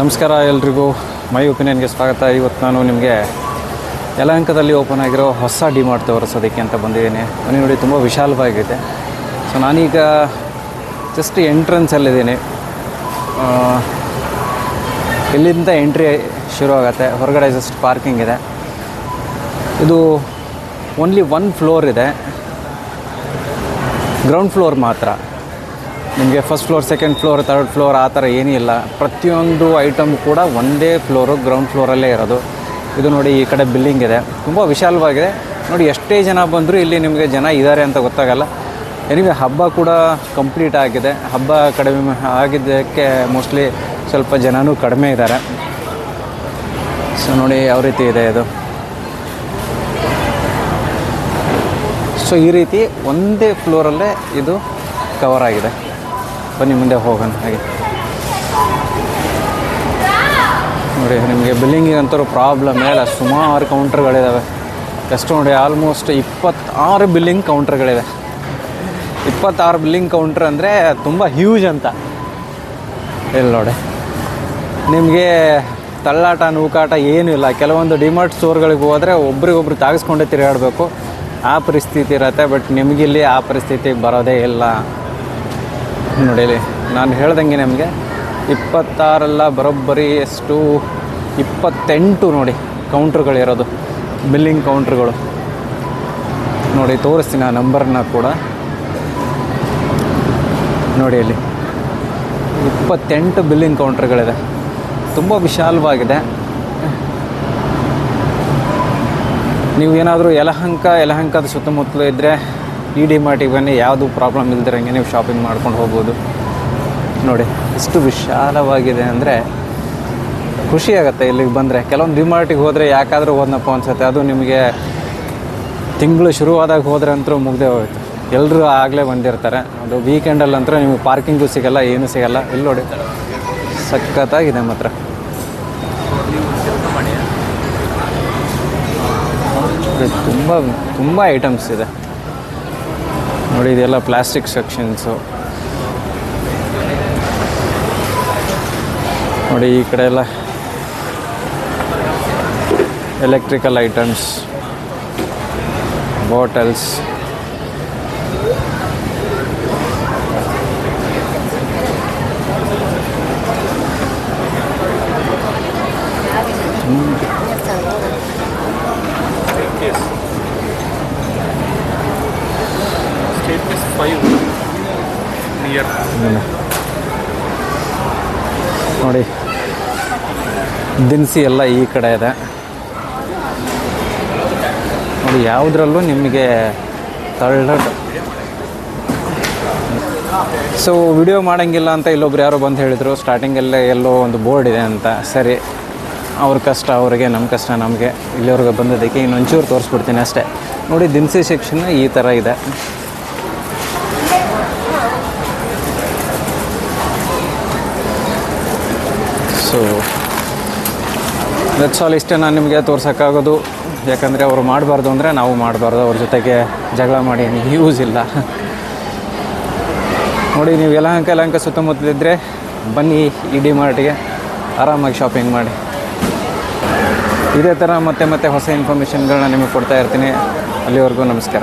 ನಮಸ್ಕಾರ ಎಲ್ರಿಗೂ. ಮೈ ಒಪಿನಿಯನ್ಗೆ ಸ್ವಾಗತ. ಇವತ್ತು ನಾನು ನಿಮಗೆ ಯಲಹಂಕದಲ್ಲಿ ಓಪನ್ ಆಗಿರೋ ಹೊಸ ಡಿಮಾರ್ಟ್ ತೋರಿಸೋದಕ್ಕೆ ಅಂತ ಬಂದಿದ್ದೀನಿ. ಮನೆ ನೋಡಿ, ತುಂಬ ವಿಶಾಲವಾಗಿದೆ. ಸೊ ನಾನೀಗ ಜಸ್ಟ್ ಎಂಟ್ರೆನ್ಸಲ್ಲಿದ್ದೀನಿ ಇಲ್ಲಿಂದ ಎಂಟ್ರಿ ಶುರು ಆಗುತ್ತೆ ಹೊರಗಡೆ ಜಸ್ಟ್ ಪಾರ್ಕಿಂಗ್ ಇದೆ. ಇದು ಓನ್ಲಿ ಒನ್ ಫ್ಲೋರ್ ಇದೆ. ಗ್ರೌಂಡ್ ಫ್ಲೋರ್ ಮಾತ್ರ. ನಿಮಗೆ first floor second floor third floor ಆ ಥರ ಏನೂ ಇಲ್ಲ. ಪ್ರತಿಯೊಂದು ಐಟಮ್ ಕೂಡ ಒಂದೇ ಫ್ಲೋರು ಗ್ರೌಂಡ್ ಫ್ಲೋರಲ್ಲೇ ಇರೋದು. ಇದು ನೋಡಿ ಈ ಕಡೆ ಬಿಲ್ಡಿಂಗ್ ಇದೆ. ತುಂಬ ವಿಶಾಲವಾಗಿದೆ. ನೋಡಿ ಎಷ್ಟೇ ಜನ ಬಂದರೂ ಇಲ್ಲಿ ನಿಮಗೆ ಜನ ಇದ್ದಾರೆ ಅಂತ ಗೊತ್ತಾಗಲ್ಲ. ಏನಿವೆ ಹಬ್ಬ ಕೂಡ ಕಂಪ್ಲೀಟ್ ಆಗಿದೆ. ಹಬ್ಬ ಕಡಿಮೆ ಆಗಿದ್ದಕ್ಕೆ ಮೋಸ್ಟ್ಲಿ ಸ್ವಲ್ಪ ಜನನೂ ಕಡಿಮೆ ಇದ್ದಾರೆ. ಸೊ ನೋಡಿ ಯಾವ ರೀತಿ ಇದೆ ಇದು. ಸೊ ಈ ರೀತಿ ಒಂದೇ ಫ್ಲೋರಲ್ಲೇ ಇದು ಕವರ್ ಆಗಿದೆ. ಬನ್ನಿ, ಮುಂದೆ ಹೋಗೋಣ. ಹಾಗೆ. ನೋಡಿ, ನಿಮಗೆ ಬಿಲ್ಲಿಂಗಿಗೆ ಅಂತರೂ ಪ್ರಾಬ್ಲಮ್ ಇಲ್ಲ ಸುಮಾರು ಕೌಂಟ್ರ್ಗಳಿದ್ದಾವೆ ಎಷ್ಟು ನೋಡಿ ಆಲ್ಮೋಸ್ಟ್ ಇಪ್ಪತ್ತಾರು ಬಿಲ್ಲಿಂಗ್ ಕೌಂಟ್ರ್ಗಳಿದೆ ಇಪ್ಪತ್ತಾರು ಬಿಲ್ಲಿಂಗ್ ಕೌಂಟ್ರ್ ಅಂದರೆ ತುಂಬ ಹ್ಯೂಜ್ ಅಂತ. ಇಲ್ಲಿ ನೋಡಿ. ನಿಮಗೆ ತಳ್ಳಾಟ, ನೂಕಾಟ ಏನೂ ಇಲ್ಲ. ಕೆಲವೊಂದು ಡಿಮಾರ್ಟ್ ಸ್ಟೋರ್ಗಳಿಗೆ ಹೋದರೆ ಒಬ್ರಿಗೊಬ್ರು ತಾಗಿಸ್ಕೊಂಡೇ ತಿರುಗಾಡಬೇಕು. ಆ ಪರಿಸ್ಥಿತಿ ಇರತ್ತೆ ಬಟ್ ನಿಮಗಿಲ್ಲಿ ಆ ಪರಿಸ್ಥಿತಿ ಬರೋದೇ ಇಲ್ಲ. ನೋಡಿ ಇಲ್ಲಿ ನಾನು ಹೇಳ್ದಂಗೆ ನಿಮಗೆ ಇಪ್ಪತ್ತಾರಲ್ಲ ಬರೋಬ್ಬರಿ ಎಷ್ಟು? ಇಪ್ಪತ್ತೆಂಟು ನೋಡಿ ಕೌಂಟ್ರುಗಳಿರೋದು ಬಿಲ್ಲಿಂಗ್ ಕೌಂಟ್ರುಗಳು. ನೋಡಿ, ತೋರಿಸ್ತೀನಿ ಆ ನಂಬರ್ನ ಕೂಡ. ನೋಡಿ ಇಲ್ಲಿ. ಇಪ್ಪತ್ತೆಂಟು ಬಿಲ್ಲಿಂಗ್ ಕೌಂಟ್ರ್ಗಳಿದೆ. ತುಂಬ ವಿಶಾಲವಾಗಿದೆ. ನೀವು ಏನಾದರೂ ಯಲಹಂಕ, ಯಲಹಂಕದ ಸುತ್ತಮುತ್ತಲೂ ಇದ್ದರೆ ಈ ಡಿ ಮಾರ್ಟಿಗೆ ಬನ್ನಿ, ಯಾವುದು ಪ್ರಾಬ್ಲಮ್ ಇಲ್ದಿರಂಗೆ ನೀವು ಶಾಪಿಂಗ್ ಮಾಡ್ಕೊಂಡು ಹೋಗ್ಬೋದು. ನೋಡಿ ಎಷ್ಟು ವಿಶಾಲವಾಗಿದೆ ಅಂದರೆ ಖುಷಿಯಾಗುತ್ತೆ ಇಲ್ಲಿಗೆ ಬಂದರೆ. ಕೆಲವೊಂದು ಡಿ ಮಾರ್ಟಿಗೆ ಹೋದರೆ ಯಾಕಾದರೂ ಹೋದ್ನಪ್ಪ ಅನ್ಸುತ್ತೆ. ಅದು ನಿಮಗೆ ತಿಂಗಳು ಶುರುವಾದಾಗ ಹೋದರೆ ಅಂತೂ ಮುಗ್ದೇ ಹೋಯ್ತು ಎಲ್ಲರೂ ಆಗಲೇ ಬಂದಿರ್ತಾರೆ. ಅದು ವೀಕೆಂಡಲ್ಲಂತೂ ನಿಮಗೆ ಪಾರ್ಕಿಂಗು ಸಿಗಲ್ಲ, ಏನೂ ಸಿಗಲ್ಲ. ಇಲ್ಲಿ ನೋಡಿ, ಸಖತ್ತಾಗಿದೆ ಮಾತ್ರ. ತುಂಬ ತುಂಬ ಐಟಮ್ಸ್ ಇದೆ. ನೋಡಿ ಇದೆಲ್ಲ ಪ್ಲಾಸ್ಟಿಕ್ ಸೆಕ್ಷನ್ಸು ನೋಡಿ ಈ ಕಡೆ ಎಲ್ಲ ಎಲೆಕ್ಟ್ರಿಕಲ್ ಐಟಮ್ಸ್ ಬಾಟಲ್ಸ್ ನೋಡಿ. ದಿನಸಿ ಎಲ್ಲ ಈ ಕಡೆ ಇದೆ. ನೋಡಿ, ಯಾವುದ್ರಲ್ಲೂ ನಿಮಗೆ ತಳ್ಳ ಸೊ ವಿಡಿಯೋ ಮಾಡೋಂಗಿಲ್ಲ ಅಂತ ಇಲ್ಲೊಬ್ರು ಯಾರೋ ಬಂದು ಹೇಳಿದರು. ಸ್ಟಾರ್ಟಿಂಗಲ್ಲೇ ಎಲ್ಲೋ ಒಂದು ಬೋರ್ಡ್ ಇದೆ ಅಂತ. ಸರಿ. ಅವ್ರ ಕಷ್ಟ, ಅವ್ರಿಗೆ ನಮ್ಮ ಕಷ್ಟ, ನಮಗೆ. ಇಲ್ಲಿವರೆಗೆ ಬಂದದಕ್ಕೆ ಇನ್ನೊಂಚೂರು ತೋರಿಸ್ಬಿಡ್ತೀನಿ ಅಷ್ಟೇ. ನೋಡಿ, ದಿನಸಿ ಸೆಕ್ಷನ್ ಈ ಥರ ಇದೆ. ಸೊ ದಟ್ಸ್ ಆಲ್ ಇಷ್ಟೇ ನಾನು ನಿಮಗೆ ತೋರ್ಸೋಕ್ಕಾಗೋದು. ಯಾಕಂದರೆ ಅವರು ಮಾಡಬಾರ್ದು ಅಂದರೆ ನಾವು ಮಾಡಬಾರ್ದು. ಅವ್ರ ಜೊತೆಗೆ ಜಗಳ ಮಾಡಿ ಯೂಸ್ ಇಲ್ಲ. ನೋಡಿ, ನೀವು ಯಲಹಂಕ ಯಲಹಂಕ ಸುತ್ತಮುತ್ತಲಿದ್ದರೆ ಬನ್ನಿ ಇಡಿ ಮಾರ್ಟಿಗೆ ಆರಾಮಾಗಿ ಶಾಪಿಂಗ್ ಮಾಡಿ. ಇದೇ ಥರ ಮತ್ತೆ ಮತ್ತೆ ಹೊಸ ಇನ್ಫಾರ್ಮೇಷನ್ಗಳನ್ನ ನಿಮಗೆ ಕೊಡ್ತಾ ಇರ್ತೀನಿ. ಅಲ್ಲಿವರೆಗೂ ನಮಸ್ಕಾರ.